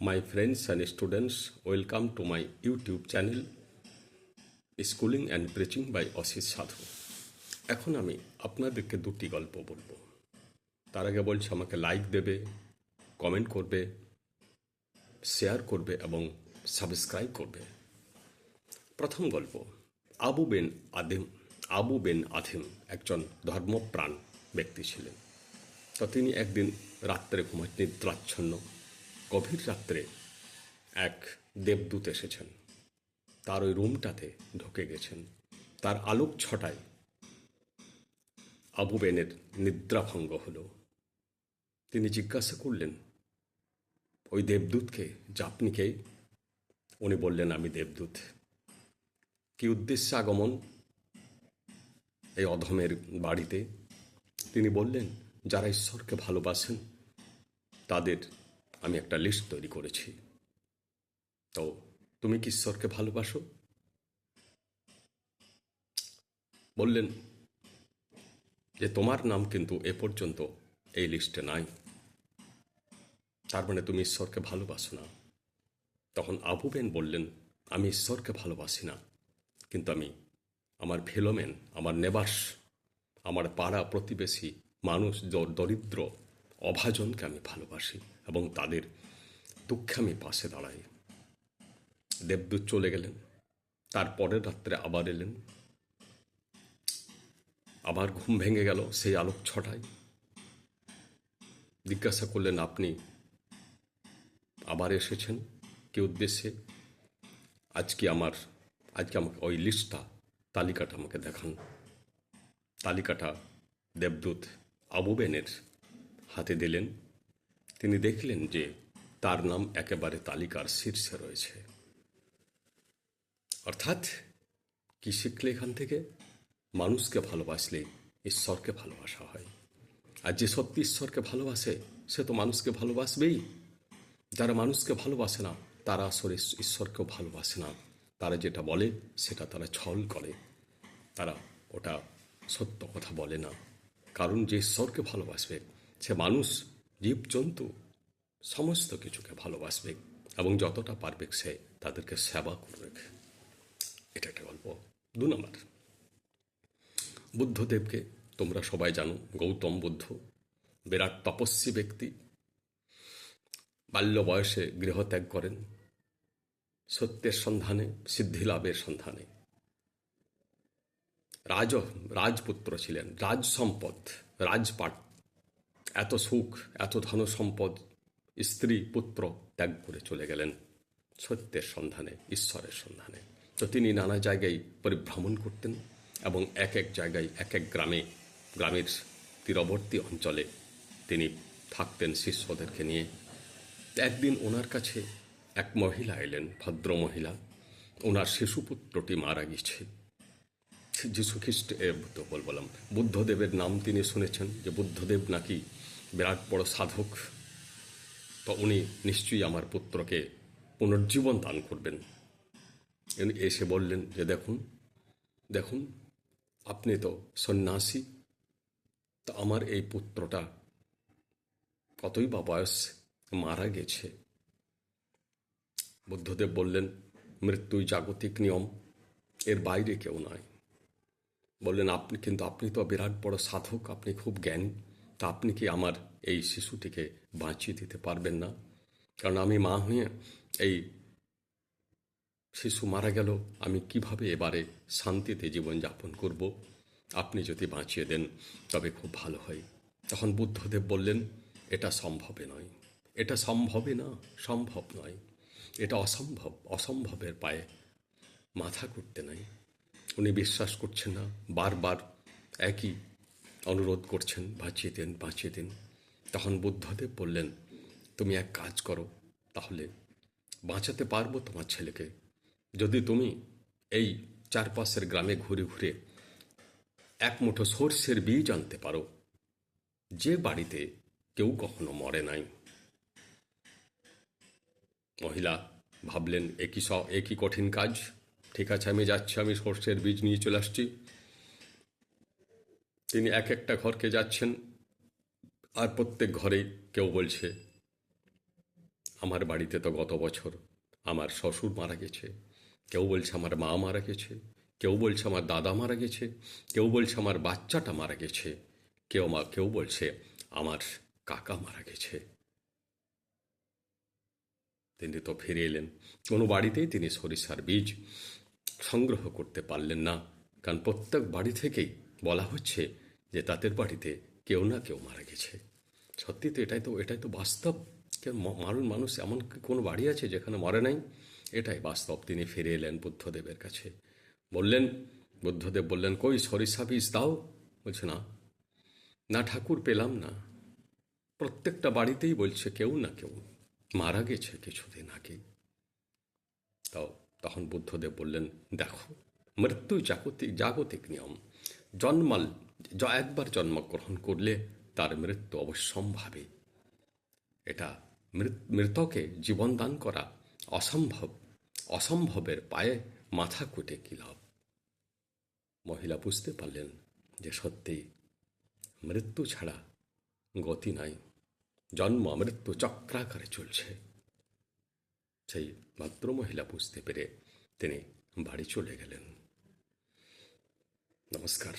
my friends and students, welcome to my youtube channel schooling and preaching by Asit Sadhu এখন আমি আপনাদেরকে দুটি গল্প বলব। তার আগে বলছি, আমাকে লাইক দেবে কমেন্ট করবে শেয়ার করবে এবং সাবস্ক্রাইব করবে। প্রথম গল্প, আবু বেন আদিম, আবু বেন আধিম একজন ধর্মপ্রাণ ব্যক্তি ছিলেন। তো তিনি একদিন রাত্রে ঘুমায়, নিদ্রাচ্ছন্ন। গভীর রাত্রে এক দেবদূত এসেছেন। তার ওই রুমটাতে ঢুকে গেছেন। তার আলোক ছটায় আবু বেনের নিদ্রাভঙ্গ হলো। তিনি জিজ্ঞাসা করলেন, ওই দেবদূতকে যে আপনি কে? উনি বললেন, আমি দেবদূত। কি উদ্দেশ্যে আগমন? এই অধমের বাড়িতে? তিনি বললেন, যারা ঈশ্বরকে ভালোবাসেন, তাদের আমি একটা লিস্ট তৈরি করেছি। তো তুমি কি ঈশ্বরকে ভালোবাসো? বললেন, যে তোমার নাম কিন্তু এ পর্যন্ত এই লিস্টে নাই। তার মানে তুমি ঈশ্বরকে ভালোবাসো না। তখন আবু বেন বললেন, আমি ঈশ্বরকে ভালোবাসি না, কিন্তু আমি আমার ফেলোমেন আমার নেবাস, আমার পাড়া প্রতিবেশী মানুষ দরিদ্র, অভাজনকে আমি ভালোবাসি। এবং তাদের দুঃখে আমি পাশে দাঁড়াই। দেবদূত চলে গেলেন। তার পরের রাত্রে আবার এলেন। আবার ঘুম ভেঙে গেল সেই আলোক ছটায়। জিজ্ঞাসা করলেন, আপনি আবার এসেছেন? কি উদ্দেশ্যে? আজকে আমার, আজকে আমাকে ওই লিস্টটা, তালিকাটা আমাকে দেখান। তালিকাটা দেবদূত আবু বেনের হাতে দিলেন। তিনি দেখলেন যে তার নাম একেবারে তালিকার শীর্ষে রয়েছে। অর্থাৎ কি শিখলে এখান থেকে? মানুষকে ভালোবাসলে ঈশ্বরকে ভালোবাসা হয়। আর যে সত্যি ঈশ্বরকে ভালোবাসে, সে তো মানুষকে ভালোবাসবেই। যারা মানুষকে ভালোবাসে না, তারা আসলে ঈশ্বরকেও ভালোবাসে না। তারা যেটা বলে, সেটা তারা ছল করে। তারা ওটা সত্য কথা বলে না। কারণ যে ঈশ্বরকে ভালোবাসবে, সে মানুষ জীবজন্তু সমস্ত কিছুকে ভালোবাসবে এবং যতটা পারবে সে তাদেরকে সেবা করবে। এটা একটা গল্প। দু নম্বর। বুদ্ধদেবকে তোমরা সবাই জানো, গৌতম বুদ্ধ, বিরাট তপস্বী ব্যক্তি। বাল্য বয়সে গৃহত্যাগ করেন। সত্যের সন্ধানে, সিদ্ধিলাভের সন্ধানে। রাজ, রাজপুত্র ছিলেন। রাজ সম্পদ, রাজপাট। এত সুখ এত ধন সম্পদ স্ত্রী পুত্র ত্যাগ করে চলে গেলেন সত্যের সন্ধানে ঈশ্বরের সন্ধানে। তো তিনি নানা জায়গায় পরিভ্রমণ করতেন এবং এক এক জায়গায় এক এক গ্রামে গ্রামের তীরবর্তী অঞ্চলে তিনি থাকতেন শিষ্যদেরকে নিয়ে। একদিন ওনার কাছে এক মহিলা এলেন ভদ্র মহিলা। ওনার শিশুপুত্রটি মারা গেছে যীশু খ্রিস্ট এ, তো বললাম বুদ্ধদেবের নাম তিনি শুনেছেন যে বুদ্ধদেব নাকি বিরাট বড় সাধক। তো উনি নিশ্চয়ই আমার পুত্রকে পুনর্জীবন দান করবেন। এসে বললেন যে, দেখুন দেখুন, আপনি তো সন্ন্যাসী। তো আমার এই পুত্রটা কতই বা বয়স মারা গেছে? বুদ্ধদেব বললেন, মৃত্যুই জাগতিক নিয়ম, এর বাইরে কেউ নয় বললেন, আপনি, কিন্তু আপনি তো বিরাট বড় সাধক, আপনি খুব জ্ঞানী। তা আপনি কি আমার এই শিশুটিকে বাঁচিয়ে দিতে পারবেন না? কারণ আমি মা হয়ে এই শিশু মারা গেল, আমি কীভাবে এবারে শান্তিতে জীবনযাপন করব? আপনি যদি বাঁচিয়ে দেন, তবে খুব ভালো হয়। তখন বুদ্ধদেব বললেন, এটা সম্ভবে নয়। এটা সম্ভবে না, সম্ভব নয়। এটা অসম্ভব, অসম্ভবের পায়ে মাথা করতে নাই। উনি বিশ্বাস করছেন না, বারবার একই অনুরোধ করছেন, বাঁচিয়ে দিন বাঁচিয়ে দিন। তখন বুদ্ধদেব বললেন, তুমি এক কাজ করো, তাহলে বাঁচাতে পারব তোমার ছেলেকে। যদি তুমি এই চারপাশের গ্রামে ঘুরে ঘুরে এক মুঠো সর্ষের বীজ আনতে পারো, যে বাড়িতে কেউ কখনো মরে নাই। মহিলা ভাবলেন একই স একই কঠিন কাজ? ঠিক আছে, আমি যাচ্ছি, আমি সর্ষের বীজ নিয়ে চলে আসছি। তিনি এক একটা ঘরকে যাচ্ছেন, আর প্রত্যেক ঘরেই কেউ বলছে, আমার বাড়িতে তো গত বছর আমার শ্বশুর মারা গেছে। কেউ বলছে, আমার মা মারা গেছে। কেউ বলছে, আমার দাদা মারা গেছে। কেউ বলছে, আমার বাচ্চাটা মারা গেছে। কেউ মা, কেউ বলছে, আমার কাকা মারা গেছে। তিনি তো ফিরে এলেন। কোনো বাড়িতেই তিনি সরিষার বীজ সংগ্রহ করতে পারলেন না, কারণ প্রত্যেক বাড়ি থেকেই বলা হচ্ছে যে তাদের বাড়িতে কেউ না কেউ মারা গেছে। সত্যি তো এটাই তো এটাই তো বাস্তব কেন মারুন মানুষ এমন কোনো বাড়ি আছে যেখানে মরে নাই? এটাই বাস্তব। তিনি ফিরে এলেন বুদ্ধদেবের কাছে। বললেন, বুদ্ধদেব বললেন, কই সরিষা দাও? বলছে, না। না ঠাকুর, পেলাম না। প্রত্যেকটা বাড়িতেই বলছে কেউ না কেউ মারা গেছে কিছুদিন আগে। তাও তখন বুদ্ধদেব বললেন, দেখো মৃত্যু জাগতিক জাগতিক নিয়ম। জন্মাল, য- একবার জন্মগ্রহণ করলে তার মৃত্যু অবশ্যম্ভাবী। এটা মৃতকে জীবন দান করা অসম্ভব, অসম্ভবের পায়ে মাথা কুটে কি লাভ? মহিলা বুঝতে পারলেন যে সত্যি মৃত্যু ছাড়া গতি নাই। জন্ম মৃত্যু চক্রাকারে চলছে। সেই ভদ্রমহিলা বুঝতে পেরে তিনি বাড়ি চলে গেলেন। Namaskar.